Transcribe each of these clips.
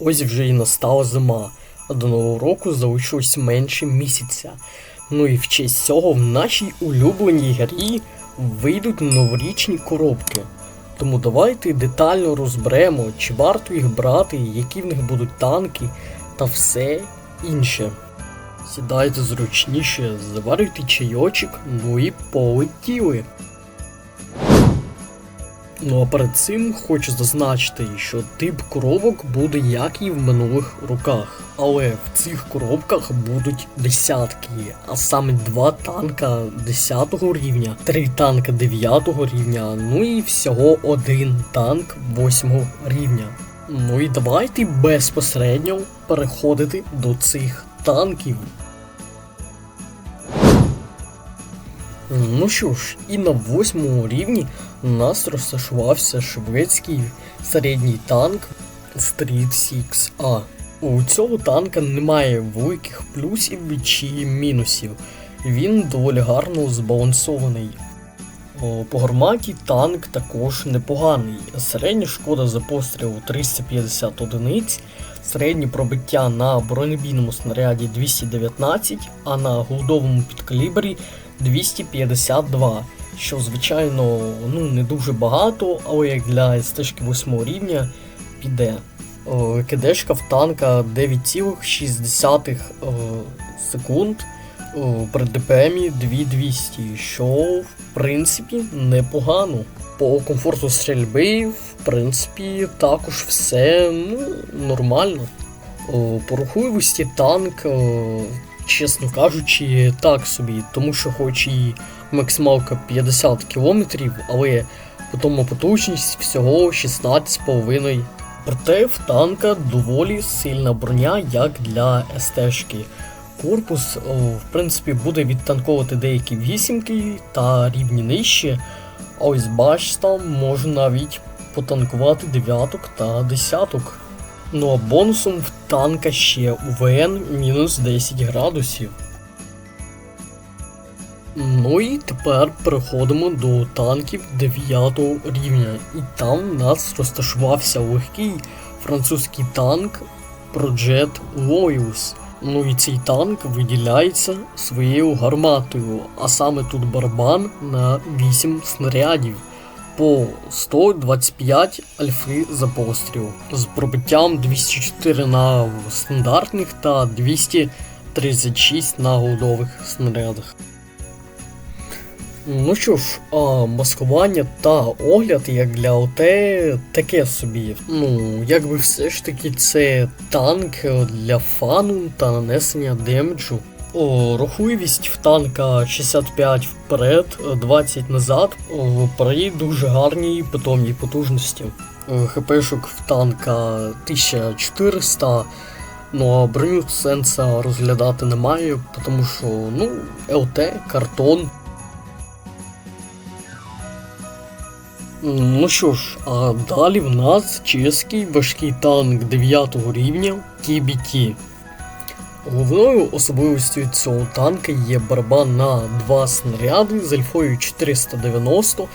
Ось вже і настала зима, а до нового року залишилось менше місяця. Ну і в честь цього в нашій улюбленій грі вийдуть новорічні коробки. Тому давайте детально розберемо, чи варто їх брати, які в них будуть танки та все інше. Сідайте зручніше, заварюйте чайочок, ну і полетіли. Ну а перед цим хочу зазначити, що тип коробок буде як і в минулих роках. Але в цих коробках будуть десятки, а саме два танка 10 рівня, три танка 9 рівня, ну і всього один танк 8 рівня. Ну і давайте безпосередньо переходити до цих танків. Ну що ж, і на восьмому рівні у нас розташувався шведський середній танк Street 6A. У цього танка немає великих плюсів чи мінусів. Він доволі гарно збалансований. По гарматі танк також непоганий. Середня шкода за постріл 350 одиниць, середнє пробиття на бронебійному снаряді 219, а на голдовому підкалібрі 252, що звичайно ну, не дуже багато, але як для стежки 8 рівня піде. О, в танка 9,6 секунд при ДПМі 2200, що в принципі непогано. По комфорту стрільби, в принципі, також все ну, нормально. По рухливості танк, чесно кажучи, так собі, тому що хоч і максималка 50 км, але тому потужність всього 16,5 Проте в танка доволі сильна броня, як для СТ-шки. Корпус, в принципі, буде відтанковувати деякі вісімки та рівні нижче, а ось бачите, можна навіть потанкувати дев'яток та десяток. Ну а бонусом в танка ще УВН мінус 10 градусів. Ну і тепер переходимо до танків 9 рівня. І там в нас розташувався легкий французький танк Projet Loyus. Ну і цей танк виділяється своєю гарматою, а саме тут барабан на 8 снарядів по 125 альфи за постріл з пробиттям 204 на стандартних та 236 на голдових снарядах. Ну що ж, а, маскування та огляд, як для ОТ, таке собі. Ну, якби все ж таки це танк для фану та нанесення демеджу. О, рухливість в танка 65 вперед, 20 назад, о, при дуже гарній питомній потужності. О, ХПшок в танка 1400. Ну а броню сенса розглядати немає, тому що ну, ЛТ, картон. Ну що ж, а далі в нас чеський важкий танк 9 рівня TBT. Головною особливістю цього танка є барабан на 2 снаряди з альфою 490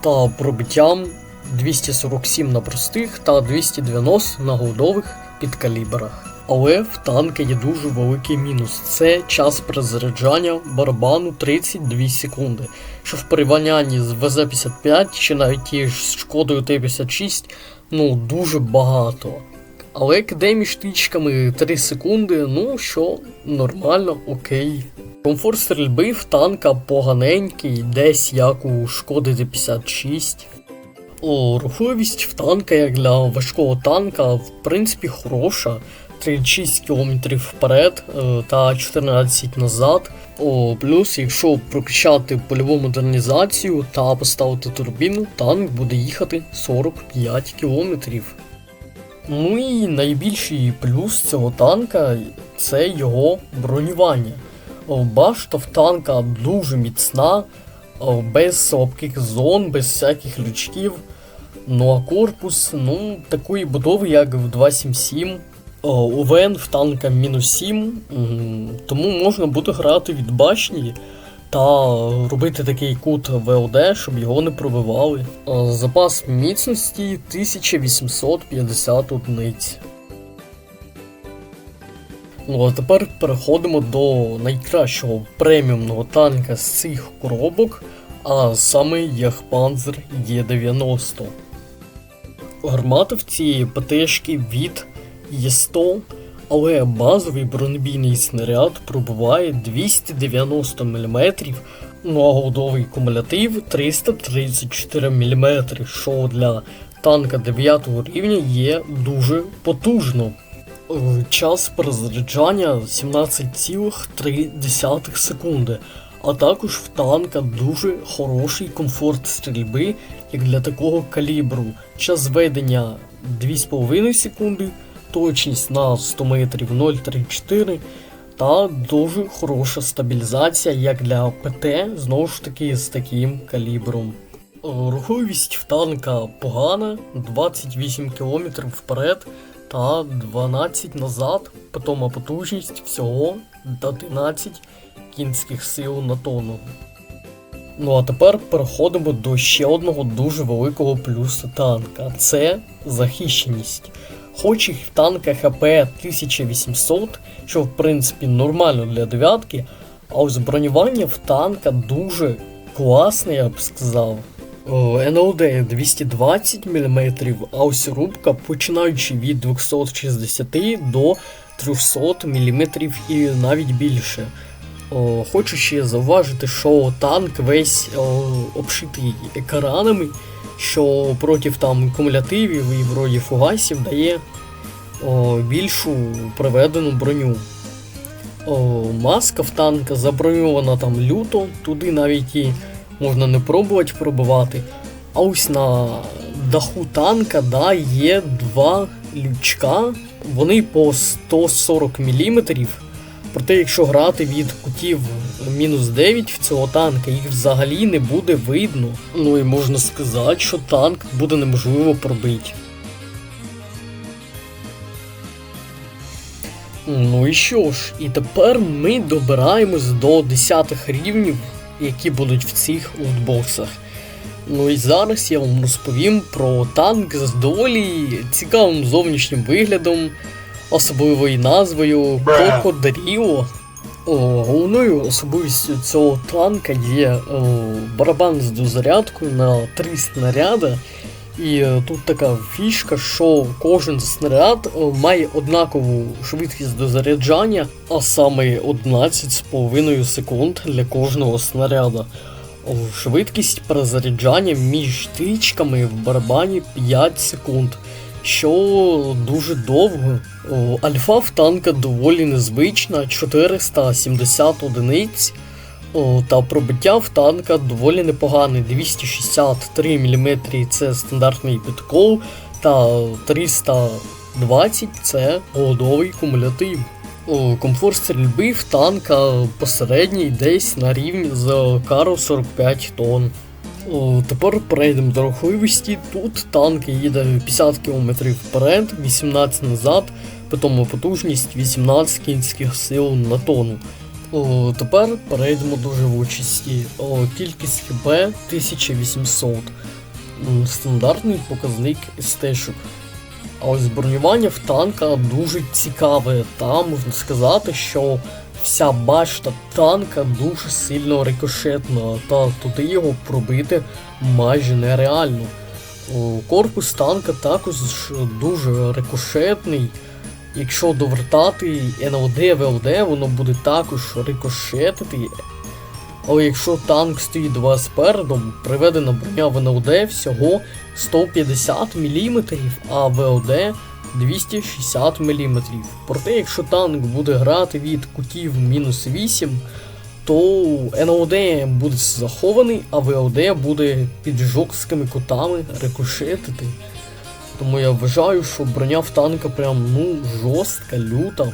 та пробиттям 247 на простих та 290 на голдових підкалібрах. Але в танка є дуже великий мінус. Це час перезаряджання барабану 32 секунди, що в порівнянні з ВЗ-55 чи навіть ті ж з шкодою Т-56 ну дуже багато. Але кидай між тичками 3 секунди, ну що, нормально, окей. Комфорт стрільби в танка поганенький, десь як у шкоди Т-56. О, рухливість в танка, як для важкого танка, в принципі, хороша. 36 км вперед е, та 14 назад. О, Плюс, якщо прокачати польову модернізацію та поставити турбіну, танк буде їхати 45 км. Ну і найбільший плюс цього танка це його бронювання. Башта в танка дуже міцна, без слабких зон, без всяких лючків. Ну а корпус, ну, такої будови, як в 277. УВН в танка мінус 7, тому можна буде грати від башні та робити такий кут ВЛД, щоб його не пробивали. Запас міцності 1850 одиниць. Ну а тепер переходимо до найкращого преміумного танка з цих коробок, а саме Яхпанзер Є90. Гармата в цієї ПТшки від Є100, але базовий бронебійний снаряд пробуває 290 мм, ну а голдовий кумулятив 334 мм, що для танка 9 рівня є дуже потужно. Час перезаряджання 17,3 секунди. А також в танка дуже хороший комфорт стрільби, як для такого калібру. Час ведення 2,5 секунди, точність на 100 метрів 0,34 та дуже хороша стабілізація, як для ПТ, знову ж таки з таким калібром. Рухливість в танка погана, 28 км вперед та 12 назад, потім потужність всього 11 кінських сил на тонну. Ну а тепер переходимо до ще одного дуже великого плюсу танка це захищеність. Хоч їх в танка ХП 1800, що в принципі нормально для дев'ятки, а ось бронювання в танка дуже класне, я б сказав. НЛД 220 мм, а ось рубка починаючи від 260 до 300 мм і навіть більше. О, хочу ще зауважити, що танк весь о, обшитий екранами, що проти там кумулятивів і вроді фугасів дає о, більшу приведену броню. О, маска в танка заброньована там люто, туди навіть і можна не пробувати пробивати. А ось на даху танка да, є два лючка, вони по 140 мм. Проте, якщо грати від кутів мінус 9 в цього танка, їх взагалі не буде видно. Ну і можна сказати, що танк буде неможливо пробити. Ну і що ж, і тепер ми добираємось до 10 рівнів, які будуть в цих лутбоксах. Ну і зараз я вам розповім про танк з доволі цікавим зовнішнім виглядом, особливою назвою Коко Даріо. Головною особливістю цього танка є барабан з дозарядкою на 3 снаряди. І е, тут така фішка, що кожен снаряд е, має однакову швидкість дозаряджання, а саме 11,5 секунд для кожного снаряда. Швидкість перезаряджання між тичками в барабані 5 секунд, що дуже довго. Альфа в танка доволі незвична, 470 одиниць. Та пробиття в танка доволі непогане. 263 мм це стандартний підкол, та 320 це голодовий кумулятив. Комфорт стрільби в танка посередній десь на рівні з кару 45 тонн. О, Тепер перейдемо до рухливості. Тут танк їде 50 км вперед, 18 назад, потім потужність 18 кінських сил на тонну. О, тепер перейдемо до живучості. О, кількість ХП 1800. Стандартний показник стежок. А ось бронювання в танка дуже цікаве. Там можна сказати, що вся башта танка дуже сильно рикошетна, та туди його пробити майже нереально. Корпус танка також дуже рикошетний. Якщо довертати НЛД, ВЛД, воно буде також рикошетити. Але якщо танк стоїть до вас передом, приведена броня в НЛД всього 150 мм, а ВЛД 260 мм. Проте, якщо танк буде грати від кутів мінус 8, то НОД буде захований, а ВОД буде під жорсткими кутами рикошетити. Тому я вважаю, що броня в танка прям ну жорстка, люта.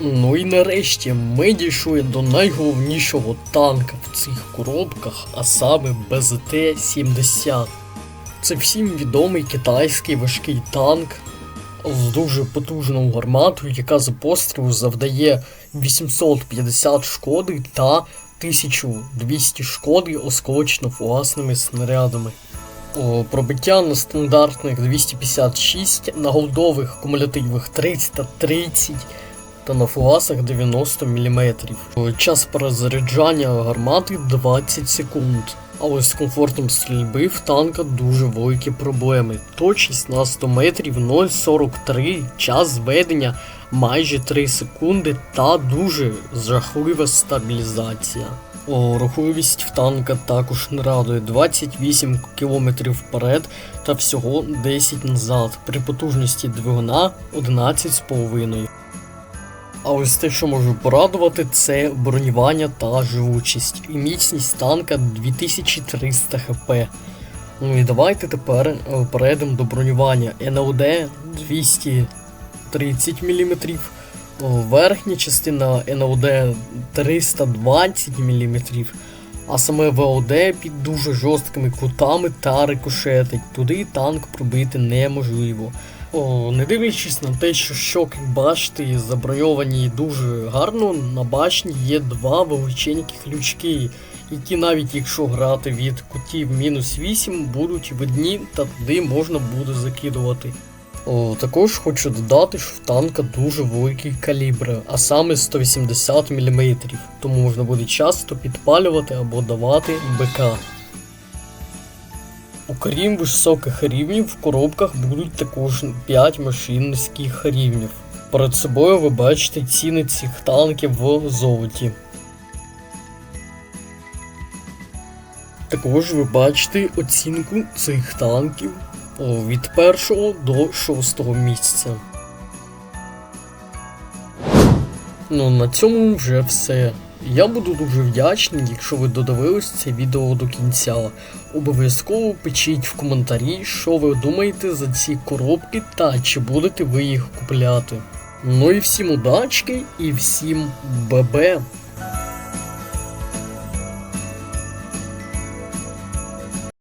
Ну і нарешті ми дійшли до найголовнішого танка в цих коробках, а саме БЗТ-70. Це всім відомий китайський важкий танк з дуже потужною гарматою, яка за пострілу завдає 850 шкоди та 1200 шкоди осколочно-фугасними снарядами. Пробиття на стандартних 256, на голдових кумулятивах 330 та на фугасах 90 мм. Час перезаряджання гармати 20 секунд. Але з комфортом стрільби в танка дуже великі проблеми. Точність на 100 метрів 0,43, час зведення майже 3 секунди та дуже жахлива стабілізація. О, рухливість в танка також не радує 28 км вперед та всього 10 назад, при потужності двигуна 11,5. А ось те, що можу порадувати, це бронювання та живучість. І міцність танка 2300 хп. Ну і давайте тепер е, перейдемо до бронювання. НЛД 230 мм. Верхня частина НЛД 320 мм. А саме ВОД під дуже жорсткими кутами та рикошетить. Туди танк пробити неможливо. О, не дивлячись на те, що щоки башти заброньовані дуже гарно, на башні є два величенькі лючки, які навіть якщо грати від кутів мінус 8, будуть видні та туди можна буде закидувати. О, також хочу додати, що в танка дуже великий калібр, а саме 180 мм, тому можна буде часто підпалювати або давати БК. Окрім високих рівнів, в коробках будуть також 5 машин низьких рівнів. Перед собою ви бачите ціни цих танків в золоті. Також ви бачите оцінку цих танків від першого до шостого місця. Ну, на цьому вже все. Я буду дуже вдячний, якщо ви додивились це відео до кінця. Обов'язково пишіть в коментарі, що ви думаєте за ці коробки та чи будете ви їх купляти. Ну і всім удачки і всім ББ!